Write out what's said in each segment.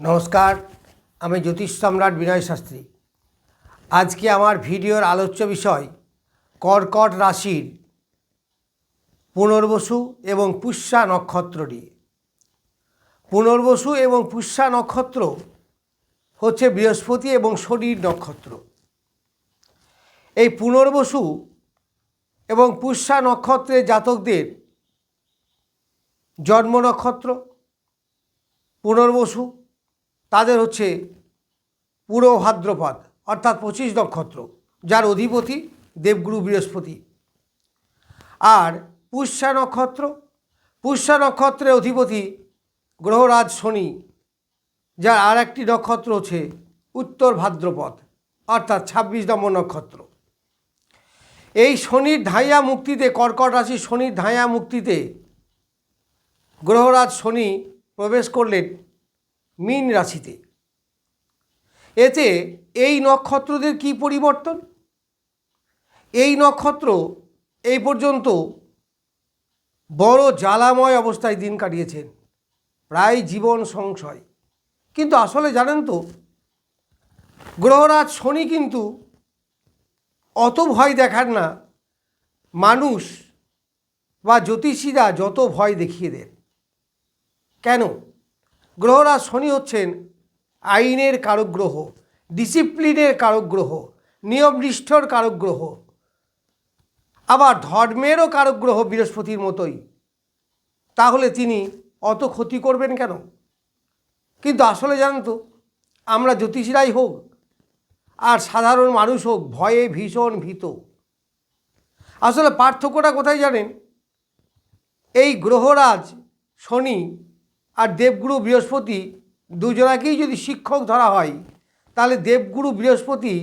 নমস্কার, আমি জ্যোতিষ সম্রাট বিনয় শাস্ত্রী। আজকে আমার ভিডিওর আলোচ্য বিষয়, কর্কট রাশির পুনর্বসু এবং পুষ্যা নক্ষত্র নিয়ে। পুনর্বসু এবং পুষ্যা নক্ষত্র হচ্ছে বৃহস্পতি এবং শনির নক্ষত্র। এই পুনর্বসু এবং পুষ্যা নক্ষত্রের জাতকদের জন্ম নক্ষত্র, পুনর্বসু তাদের হচ্ছে পুরো ভাদ্রপদ, অর্থাৎ পঁচিশ নক্ষত্র, যার অধিপতি দেবগুরু বৃহস্পতি। আর পুষ্যা নক্ষত্র, পুষ্যা নক্ষত্রের অধিপতি গ্রহরাজ শনি, যার আর একটি নক্ষত্র হচ্ছে উত্তর ভাদ্রপদ, অর্থাৎ ছাব্বিশ নম্বর নক্ষত্র। এই শনির ধাইয়া মুক্তিতে, কর্কট রাশি শনির ধাইয়া মুক্তিতে গ্রহরাজ শনি প্রবেশ করলেন মীন রাশিতে। এতে এই নক্ষত্রদের কি পরিবর্তন? এই নক্ষত্র এই পর্যন্ত বড় জ্বালাময় অবস্থায় দিন কাটিয়েছেন। প্রায় জীবন সংশয়। কিন্তু আসলে জানেন তো, গ্রহরাজ শনি কিন্তু অত ভয় দেখান না। মানুষ বা জ্যোতিষীরা যত ভয় দেখিয়ে দেন। কেন? গ্রহরাজ শনি হচ্ছেন আইনের কারক গ্রহ ডিসিপ্লিনের কারক গ্রহ নিয়মনিষ্ঠর কারক গ্রহ আবার ধর্মেরও কারক গ্রহ বৃহস্পতির মতোই। তাহলে তিনি অত ক্ষতি করবেন কেন? কিন্তু আসলে জানেন তো, আমরা জ্যোতিষীরাই হোক, আর সাধারণ মানুষ হোক, ভয়ে ভীষণ ভীত। আসলে পার্থক্যটা কোথায় জানেন? এই গ্রহরাজ শনি আর দেবগুরু বৃহস্পতি দুজনাকেই যদি শিক্ষক ধরা হয়, তাহলে দেবগুরু বৃহস্পতি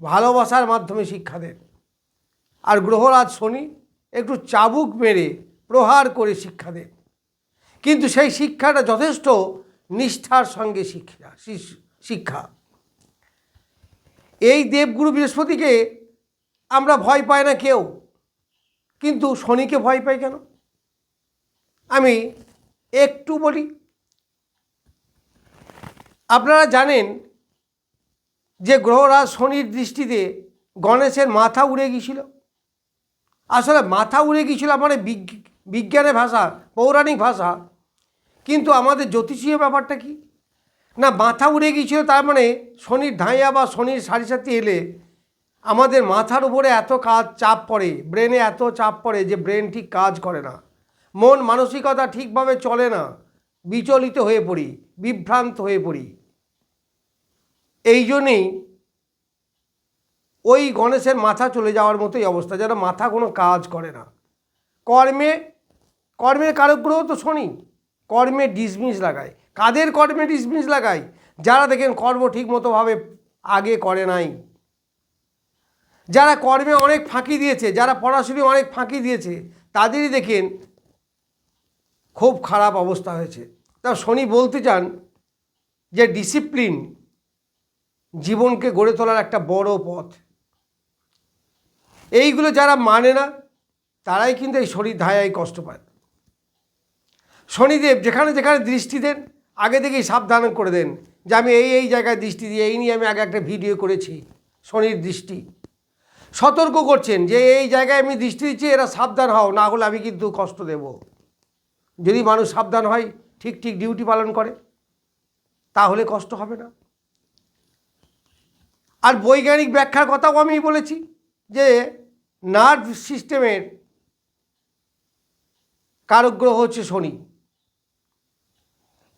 ভালোবাসার মাধ্যমে শিক্ষা দেন। আর গ্রহরাজ শনি একটু চাবুক মেরে প্রহার করে শিক্ষা দেন। কিন্তু সেই শিক্ষাটা যথেষ্ট নিষ্ঠার সঙ্গে শিক্ষা শিক্ষা। এই দেবগুরু বৃহস্পতিকে আমরা ভয় পাই না কেউ, কিন্তু শনিকে ভয় পাই কেন? আমি একটু বলি। আপনারা জানেন যে গ্রহরাজ শনির দৃষ্টিতে গণেশের মাথা উড়ে গিয়েছিল। আসলে মাথা উড়ে গিয়েছিল বিগ- বিজ্ঞানের ভাষা, পৌরাণিক ভাষা। কিন্তু আমাদের জ্যোতিষীয় ব্যাপারটা কি? না, মাথা উড়ে গিয়েছিল তার মানে শনির ধাইয়া বা শনির সারি সাথে এলে আমাদের মাথার উপরে এত কাজ চাপ পড়ে, ব্রেনে এত চাপ পড়ে যে ব্রেন ঠিক কাজ করে না। মন মানসিকতা ঠিকভাবে চলে না, বিচলিত হয়ে পড়ি, বিভ্রান্ত হয়ে পড়ি। এই জন্যেই ওই গণেশের মাথা চলে যাওয়ার মতোই অবস্থা, যেন মাথা কোনো কাজ করে না। কর্মে, কর্মের কারক গ্রহ তো শনি, কর্মে ডিসমিস লাগায়। কাদের কর্মে ডিসমিস লাগায়? যারা দেখেন কর্ম ঠিক মতোভাবে আগে করে নাই। যারা কর্মে অনেক ফাঁকি দিয়েছে, যারা পড়াশুনি অনেক ফাঁকি দিয়েছে, তাদেরই দেখেন খুব খারাপ অবস্থা হয়েছে। তা শনি বলতে চান যে ডিসিপ্লিন জীবনকে গড়ে তোলার একটা বড় পথ। এইগুলো যারা মানে না, তারাই কিন্তু এই শরীর ধায়ায় কষ্ট পায়। শনিদেব যেখানে যেখানে দৃষ্টি দেন, আগে থেকেই সাবধান করে দেন যে আমি এই এই জায়গায় দৃষ্টি দিই এই নিয়ে আমি আগে একটা ভিডিও করেছি শনির দৃষ্টি। সতর্ক করছেন যে এই জায়গায় আমি দৃষ্টি দিচ্ছি, এরা সাবধান হও, না হলে আমি কিন্তু কষ্ট দেব। যদি মানুষ সাবধান হয়, ঠিক ঠিক ডিউটি পালন করে, তাহলে কষ্ট হবে না। আর বৈজ্ঞানিক ব্যাখ্যার কথাও আমি বলেছি যে নার্ভ সিস্টেমের কারগ্রহ হচ্ছে শনি।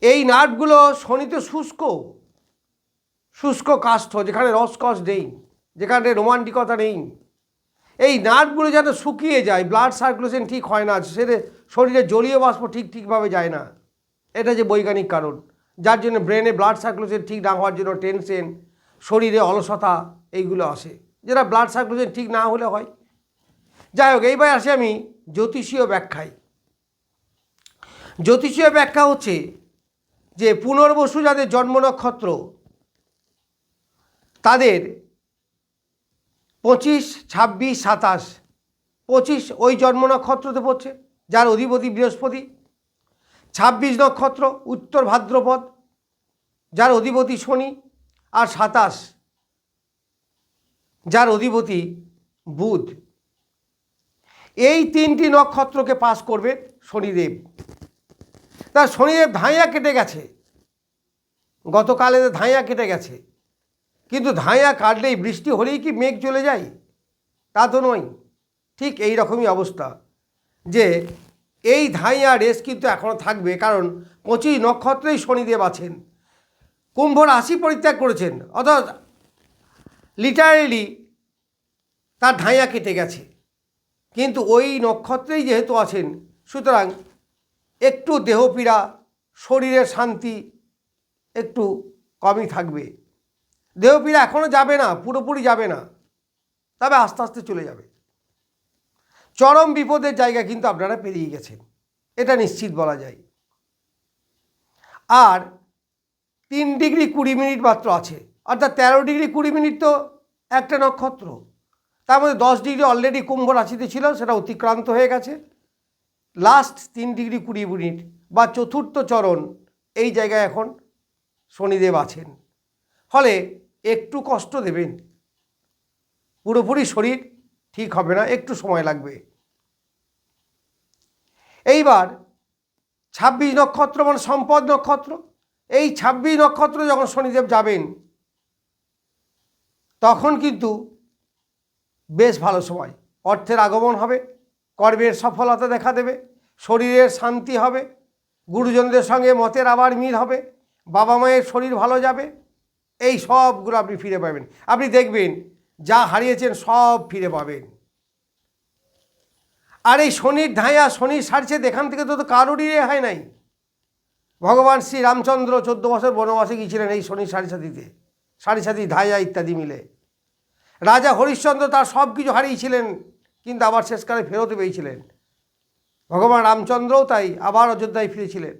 এই নার্ভগুলো শনিতে শুষ্ক শুষ্ক কাষ্ঠ, যেখানে রসকস নেই, যেখানে রোমান্টিকতা নেই। এই নার্ভগুলো যেন শুকিয়ে যায় ব্লাড সার্কুলেশন ঠিক হয় না, সেটা শরীরে জলীয় বাষ্প ঠিক ঠিকভাবে যায় না। এটা যে বৈজ্ঞানিক কারণ। যার জন্য ব্রেনে ব্লাড সার্কুলেশন ঠিক না হওয়ার জন্য টেনশন শরীরে অলসতা, এইগুলো আসে। যেটা ব্লাড সার্কুলেশন ঠিক না হলে হয়। যাই হোক, এইবার আসি আমি জ্যোতিষীয় ব্যাখ্যায়। জ্যোতিষীয় ব্যাখ্যা হচ্ছে যে পুনর্বসু যাদের জন্ম নক্ষত্র, তাদের পঁচিশ, ছাব্বিশ, সাতাশ, পঁচিশ ওই জন্ম নক্ষত্রতে পড়ছে। যার অধিপতি বৃহস্পতি, ছাব্বিশ নক্ষত্র, উত্তর ভাদ্রপদ, যার অধিপতি শনি আর সাতাশ, যার অধিপতি বুধ। এই তিনটি নক্ষত্রকে পাস করবে শনিদেব। তার শনিদেব ধাইয়া কেটে গেছে। গতকালে ধাইয়া কেটে গেছে। কিন্তু ধাঁয়া কাটলেই বৃষ্টি হলেই কি মেঘ চলে যায়? তা তো নয়। ঠিক এই রকমই অবস্থা। যে এই ধাইয়া রেস কিন্তু এখনও থাকবে, কারণ পঁচিশ নক্ষত্রেই শনিদেব আছেন। কুম্ভ রাশি পরিত্যাগ করেছেন, অর্থাৎ লিটারেলি তার ধাইয়া কেটে গেছে। কিন্তু ওই নক্ষত্রেই যেহেতু আছেন, সুতরাং একটু দেহপীড়া, শরীরের শান্তি একটু কমই থাকবে। দেহপীড়া এখনও যাবে না, পুরোপুরি যাবে না, তবে আস্তে আস্তে চলে যাবে। চরম বিপদের জায়গা কিন্তু আপনারা পেরিয়ে গেছেন। এটা নিশ্চিত বলা যায়। আর তিন ডিগ্রি কুড়ি মিনিট মাত্র আছে। অর্থাৎ তেরো ডিগ্রি কুড়ি মিনিট তো একটা নক্ষত্র। তার মধ্যে দশ ডিগ্রি অলরেডি কুম্ভ রাশিতে ছিল, সেটা অতিক্রান্ত হয়ে গেছে। লাস্ট তিন ডিগ্রি কুড়ি মিনিট বা চতুর্থ চরণ এই জায়গায় এখন শনিদেব আছেন। ফলে একটু কষ্ট দেবেন। পুরোপুরি শরীর ঠিক হবে না, একটু সময় লাগবে। এইবার ছাব্বিশ নক্ষত্র মানে সম্পদ নক্ষত্র, এই ছাব্বিশ নক্ষত্র যখন শনিদেব যাবেন, তখন কিন্তু বেশ ভালো সময়। অর্থের আগমন হবে, কর্মের সফলতা দেখা দেবে, শরীরের শান্তি হবে, গুরুজনদের সঙ্গে মতের আবার মিল হবে, বাবা মায়ের শরীর ভালো যাবে, এই সবগুলো আপনি ফিরে পাবেন। আপনি দেখবেন, যা হারিয়েছেন সব ফিরে পাবেন। আর এই শনির ধাঁয়া, শনির সারছে এখান থেকে তো কারোরই রেহাই নাই। ভগবান শ্রী রামচন্দ্র চোদ্দ বছর বনবাসে গিয়েছিলেন এই শনির সাড়ে সাথীতে সাড়ে সাথী ধাইয়া ইত্যাদি মিলে। রাজা হরিশ্চন্দ্র তার সব কিছু হারিয়েছিলেন, কিন্তু আবার শেষকালে ফেরত পেয়েছিলেন। ভগবান রামচন্দ্রও তাই আবার অযোধ্যায় ফিরেছিলেন।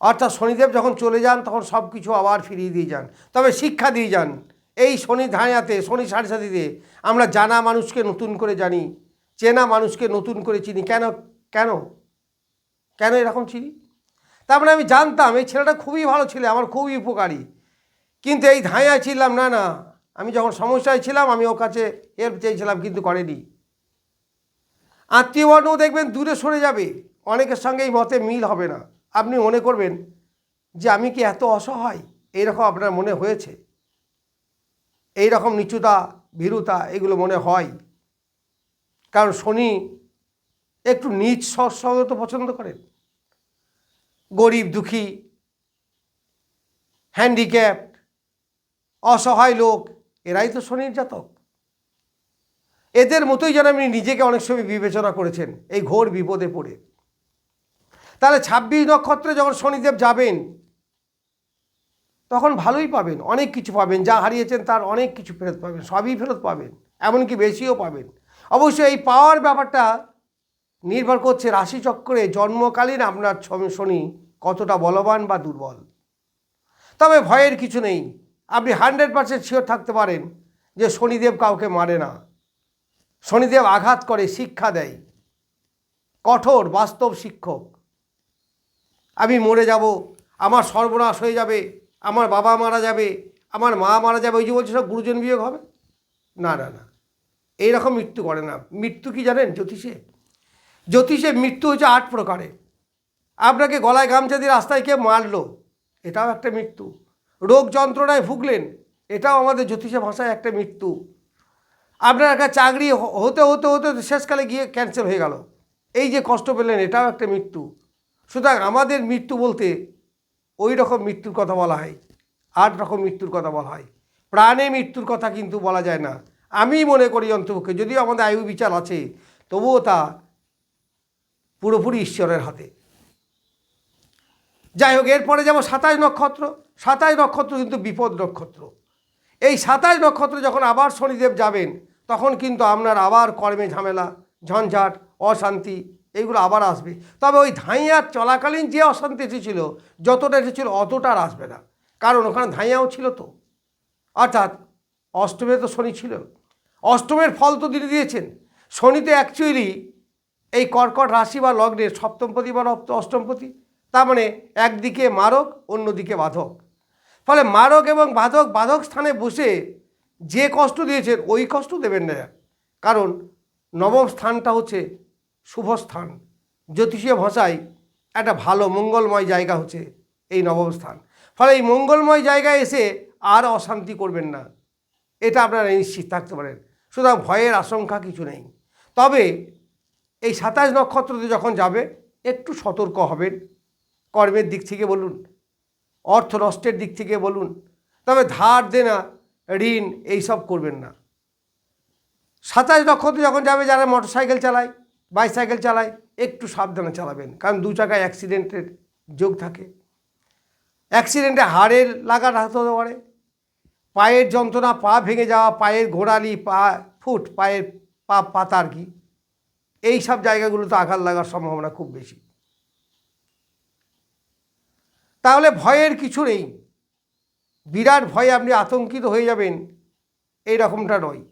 অর্থাৎ শনিদেব যখন চলে যান, তখন সব কিছু আবার ফিরিয়ে দিয়ে যান। তবে শিক্ষা দিয়ে যান, এই শনি ধাঁয়াতে, শনি সাড়ে সাথীতে আমরা জানা মানুষকে নতুন করে জানি। চেনা মানুষকে নতুন করে চিনি। কেন কেন? কেন এরকম চিনি? তার মানে আমি জানতাম, এই ছেলেটা খুবই ভালো ছিল, আমার খুবই উপকারী। কিন্তু এই ধাঁয়া ছিলাম, না না, আমি যখন সমস্যায় ছিলাম, আমি ওর কাছে হেল্প চেয়েছিলাম, কিন্তু করেনি। আত্মীয় বর্ণও দেখবেন দূরে সরে যাবে, অনেকের সঙ্গে এই মতে মিল হবে না। আপনি মনে করবেন যে আমি কি এত অসহায়? এইরকম আপনার মনে হয়েছে? এই রকম নিচুতা, ভীরুতা, এগুলো মনে হয়? কারণ শনি একটু সৎসঙ্গ তো পছন্দ করেন গরিব, দুঃখী হ্যান্ডিক্যাপ অসহায় লোক, এরাই তো শনির জাতক। এদের মতোই যেন আপনি নিজেকে অনেক সময় বিবেচনা করেছেন, এই ঘোর বিপদে পড়ে। তাহলে ছাব্বিশ নক্ষত্রে যখন শনিদেব যাবেন, তখন ভালোই পাবেন, অনেক কিছু পাবেন, যা হারিয়েছেন তার অনেক কিছু ফেরত পাবেন, সবই ফেরত পাবেন, এমনকি বেশিও পাবেন। অবশ্যই এই পাওয়ার ব্যাপারটা নির্ভর করছে রাশিচক্রে জন্মকালীন আপনার শনি কতটা বলবান বা দুর্বল। তবে ভয়ের কিছু নেই। আপনি হান্ড্রেড পার্সেন্ট শিওর থাকতে পারেন যে শনিদেব কাউকে মারে না। শনিদেব আঘাত করে, শিক্ষা দেয়। কঠোর, বাস্তব শিক্ষক। আমি মরে যাব, আমার সর্বনাশ হয়ে যাবে, আমার বাবা মারা যাবে, আমার মা মারা যাবে, ওই যে বলছে সব গুরুজন বিয়োগ হবে? না না না। এইরকম মৃত্যু করে না। মৃত্যু কি জানেন? জ্যোতিষে। জ্যোতিষে মৃত্যু হচ্ছে আট প্রকারে। আপনাকে গলায় গামছা দিয়ে রাস্তায় কে মারলো, এটাও একটা মৃত্যু। রোগ যন্ত্রণায় ভুগলেন, এটাও আমাদের জ্যোতিষে ভাষায় একটা মৃত্যু। আপনার একটা চাকরি হতে হতে হতে শেষকালে গিয়ে ক্যান্সেল হয়ে গেল। এই যে কষ্ট পেলেন, এটাও একটা মৃত্যু। সুতরাং আমাদের মৃত্যু বলতে ওই রকম মৃত্যুর কথা বলা হয়। আট রকম মৃত্যুর কথা বলা হয়। প্রাণে মৃত্যুর কথা কিন্তু বলা যায় না। আমি মনে করি অন্তপক্ষে, যদিও আমাদের আয়ু বিচার আছে, তবুও তা পুরোপুরি ঈশ্বরের হাতে। যাই হোক, এরপরে যাব সাতাশ নক্ষত্র সাতাশ নক্ষত্র কিন্তু বিপদ নক্ষত্র। এই সাতাশ নক্ষত্র যখন আবার শনিদেব যাবেন, তখন কিন্তু আপনার আবার কর্মে ঝামেলা, ঝঞ্ঝাট, অশান্তি এইগুলো আবার আসবে। তবে ওই ধাইয়ার চলাকালীন যে অশান্তি এসেছিল, যতটা এসেছিল অতটা আর আসবে না। কারণ ওখানে ধাইয়াও ছিল তো। অর্থাৎ অষ্টমে তো শনি ছিল। অষ্টমের ফল তো তিনি দিয়েছেন। শনি তো অ্যাকচুয়ালি এই কর্কট রাশি বা লগ্নের সপ্তমপতি বা অষ্ট- অষ্টমপতি, তার মানে একদিকে মারক, অন্যদিকে বাধক। ফলে মারক এবং বাধক বাধক স্থানে বসে যে কষ্ট দিয়েছেন, ওই কষ্ট দেবেন না। কারণ নবম স্থানটা হচ্ছে শুভ স্থান। জ্যোতিষীয় ভাষায় একটা ভালো মঙ্গলময় জায়গা হচ্ছে এই নবম স্থান। ফলে এই মঙ্গলময় জায়গায় এসে আর অশান্তি করবেন না। এটা আপনারা নিশ্চিত থাকতে পারেন। সুতরাং ভয়ের আশঙ্কা কিছু নেই। তবে এই সাতাশ নক্ষত্রতে যখন যাবে, একটু সতর্ক হবেন। কর্মের দিক থেকে বলুন, অর্থ নষ্টের দিক থেকে বলুন, তবে ধার দেনা, ঋণ এইসব করবেন না। সাতাশ নক্ষত্র যখন যাবে, যারা মোটর সাইকেল চালায়, বাইসাইকেল চালায়, একটু সাবধানে চালাবেন, কারণ দু চাকায় অ্যাক্সিডেন্টের যোগ থাকে। অ্যাক্সিডেন্টে হাড়ের লাগার হাত হতে পারে পায়ের যন্ত্রণা, পা ভেঙে যাওয়া, পায়ের ঘোড়ালি পা, ফুট, পায়ের পা পাতা আর কি? এই সব জায়গাগুলোতে আঘাত লাগার সম্ভাবনা খুব বেশি। তাহলে ভয়ের কিছু নেই। বিরাট ভয়ে আপনি আতঙ্কিত হয়ে যাবেন, এই রকমটা নয়।